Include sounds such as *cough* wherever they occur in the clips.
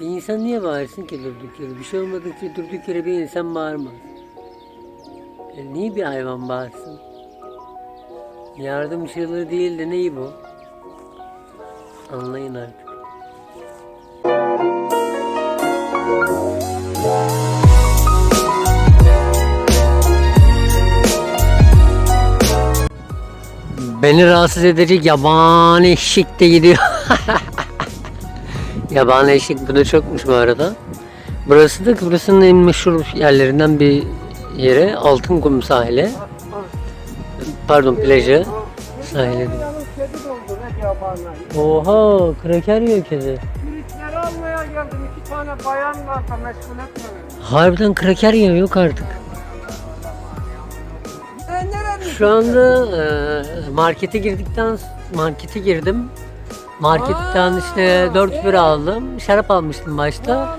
bir insan niye bağırsın ki durduk yere? Bir şey olmadıkça durduk yere bir insan bağırmaz. E niye bir hayvan bağırsın? Yardım çığlığı değil de neyi bu? Anlayın artık. Beni rahatsız edecek yabani eşek de gidiyor. *laughs* yabani eşek bu da çokmuş bu arada. Burası da Kıbrıs'ın en meşhur yerlerinden bir yere. Altınkum sahili. Pardon plajı. Sahili. Oha kraker yiyor kedi. Turistleri almaya geldim. iki tane bayan var da meşgul etme beni. Harbiden kraker yiyor yok artık. Şu anda e, markete girdikten markete girdim. Marketten işte 4 bira aldım. Şarap almıştım başta.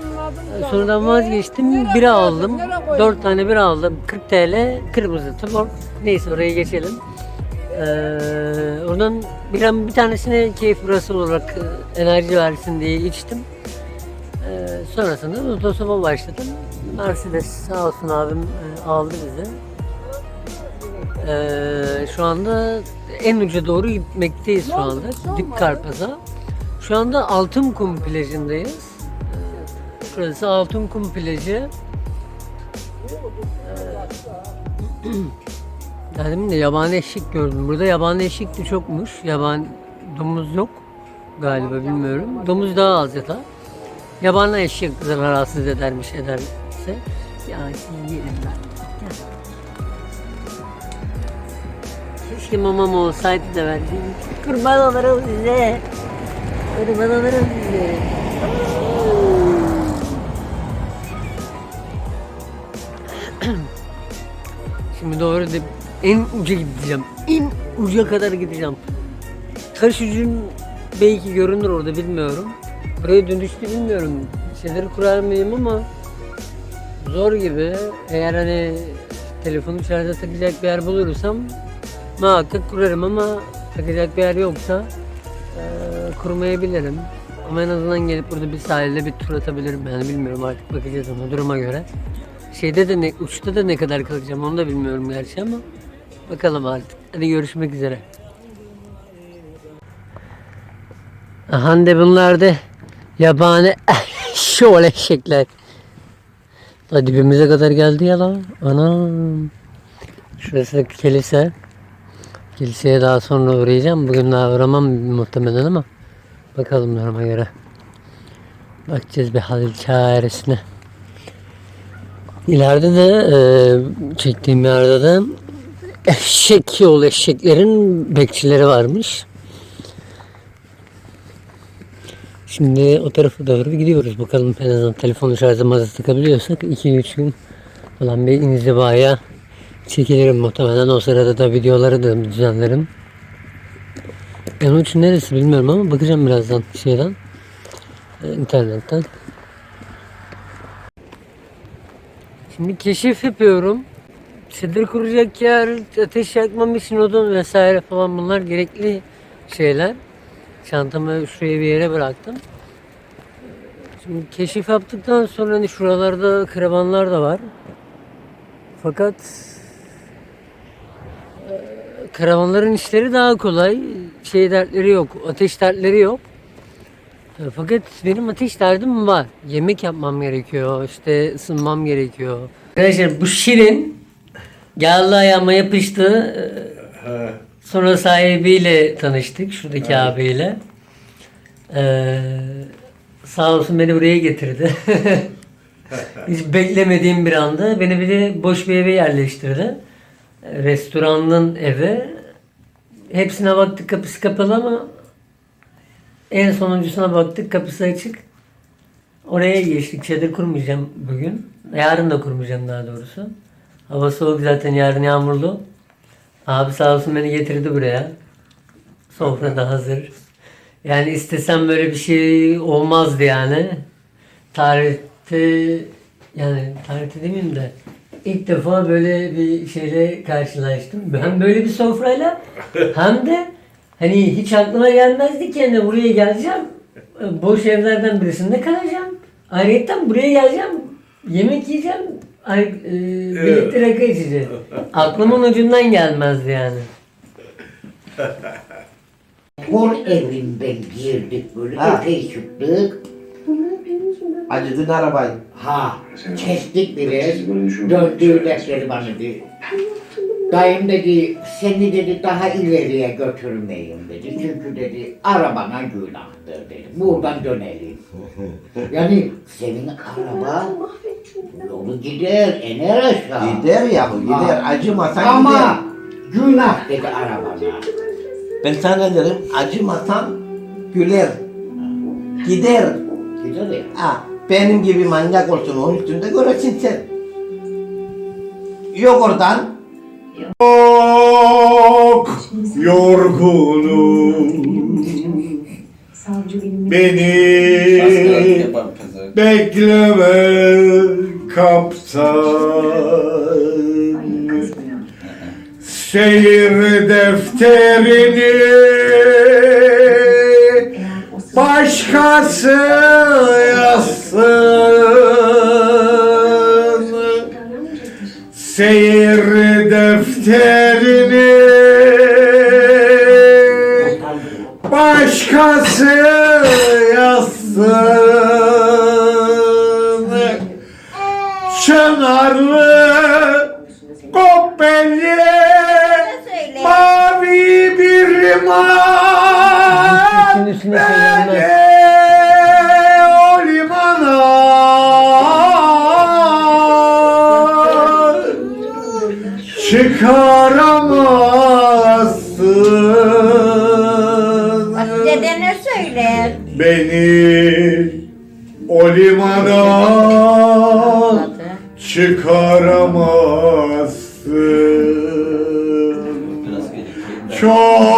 Sonradan vazgeçtim. Bira aldım. nereye koyarsın? 4 tane bira aldım. 40 TL. Kırmızı tamam. Neyse oraya geçelim. Ee, oradan bir, bir tanesine keyif birası olarak e, enerji versin diye içtim. Ee, sonrasında otostop'a başladım. Mercedes sağ olsun abim e, aldı bizi. Ee, şu anda en uca doğru gitmekteyiz şu anda. Dip Karpaz'a. Şu anda Altınkum plajındayız. Ee, Şurası Altınkum plajı. Ee, *clears throat* demin de yabani eşek gördüm. Burada yabani eşek de çokmuş. Yaban domuz yok galiba bilmiyorum. Domuz daha az yata. Yabani eşek rahatsız edermiş ederse. Ya şimdi Keşke mamam olsaydı da ben kurban olurum size. Kurban olurum size. Şimdi doğru de en uca gideceğim. En uca kadar gideceğim. Taş ucun belki görünür orada bilmiyorum. Buraya dönüştü bilmiyorum. Şeyleri kurar mıyım ama zor gibi. Eğer hani telefonu şarja takacak bir yer bulursam muhakkak kurarım ama takacak bir yer yoksa eee kurmayabilirim. Ama en azından gelip burada bir sahilde bir tur atabilirim yani bilmiyorum artık bakacağız ona duruma göre. Şeyde de ne, uçta da ne kadar kalacağım onu da bilmiyorum gerçi ama bakalım artık. Hadi görüşmek üzere. Aha de bunlar da yabani *laughs* şöyle eşekler. La dibimize kadar geldi ya lan. Anam. Şurası da kilise. Kiliseye daha sonra uğrayacağım. Bugün daha uğramam muhtemelen ama bakalım duruma göre. Bakacağız bir hal çaresine. İleride de e, çektiğim yerde de eşek yol eşeklerin bekçileri varmış. Şimdi o tarafa doğru gidiyoruz. Bakalım en azından telefonu şarjı mazı takabiliyorsak 2-3 gün falan bir inzivaya çekilirim muhtemelen. O sırada da videoları da düzenlerim. En uç neresi bilmiyorum ama bakacağım birazdan şeyden. e, internetten. Şimdi keşif yapıyorum. Çadır kuracak yer, ateş yakmam için odun vesaire falan bunlar gerekli şeyler. Çantamı şuraya bir yere bıraktım. Şimdi keşif yaptıktan sonra hani şuralarda karavanlar da var. Fakat karavanların işleri daha kolay. Şey dertleri yok, ateş dertleri yok. E, Fakat benim ateş derdim var. Yemek yapmam gerekiyor, işte ısınmam gerekiyor. Arkadaşlar bu Şirin geldi ayağıma yapıştı. Sonra sahibiyle tanıştık, şuradaki abiyle. Ee, sağ olsun beni buraya getirdi. *laughs* *laughs* Hiç beklemediğim bir anda beni bir de boş bir eve yerleştirdi. Restoranın evi. Hepsine baktık kapısı kapalı ama en sonuncusuna baktık kapısı açık. Oraya geçtik. Çadır kurmayacağım bugün. Yarın da kurmayacağım daha doğrusu. Hava soğuk zaten yarın yağmurlu. Abi sağ olsun beni getirdi buraya. Sofra da hazır. Yani istesem böyle bir şey olmazdı yani. Tarihte yani tarihte demeyeyim de ilk defa böyle bir şeyle karşılaştım. Hem böyle bir sofrayla hem de Hani hiç aklıma gelmezdi ki hani buraya geleceğim. Boş evlerden birisinde kalacağım. Ayrıca buraya geleceğim. Yemek yiyeceğim. Ay, e, birlikte rakı içeceğiz. Aklımın ucundan gelmezdi yani. Kol evinden girdik böyle Ha. epey çıktık. Acıdın arabayı. Ha kestik biraz. Döndüğüler dedi bana dedi. Dayım dedi seni dedi daha ileriye götürmeyeyim dedi. Çünkü dedi arabana günahtır dedi. Buradan dönelim. *laughs* Yani senin araba yolu gider, iner aşağı. Gider ya bu gider. Acımasan gider. Ama günah dedi arabana. Ben sana derim acımasan güler. Gider. Gider ya. Ha, benim gibi manyak olsun onun üstünde göresin sen. Yok oradan. Çok yorgunum Beni bekleme kaptan Seyir defterini başkası yazsın. Seyir defterini başkası yazsın. Çınarlı Koppeli Mavi bir liman Üstüne üstüne söylenmez. Beni o limana Çıkaramazsın Bak dedene söyle. Beni o limana çıkaramazsın Çok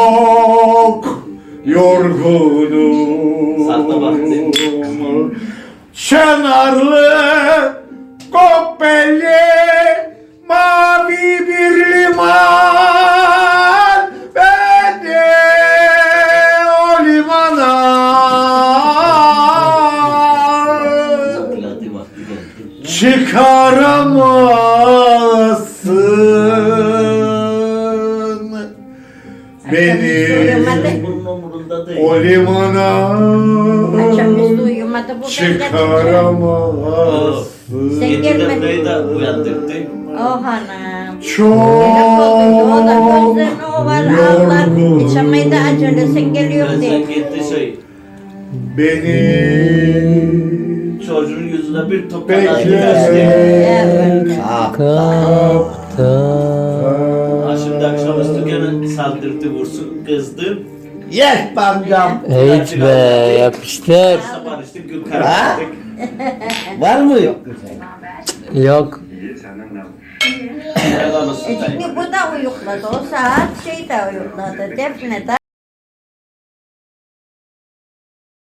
yorgunum. Çınarlı Koppeli Mavi bir liman. Beni o limana. Çıkaramazsın. Beni çıkaramazsın Sen gelmedin. Burayı da uyandırdı. Oh hanım. Çok acele sen geliyorum diye. sen gitti şey. beni Çocuğun yüzüne bir top Bekle. kadar gidersin. Evet. Kaptan. Ha şimdi akşamüstü gene saldırdı vursun kızdı. Yes be amcam. Evet be yapıştır. Ha? Var mı? Yok. Yok. Helal olsun E. Şimdi bu da uyukladı. O saat şey de uyukladı. Defne de.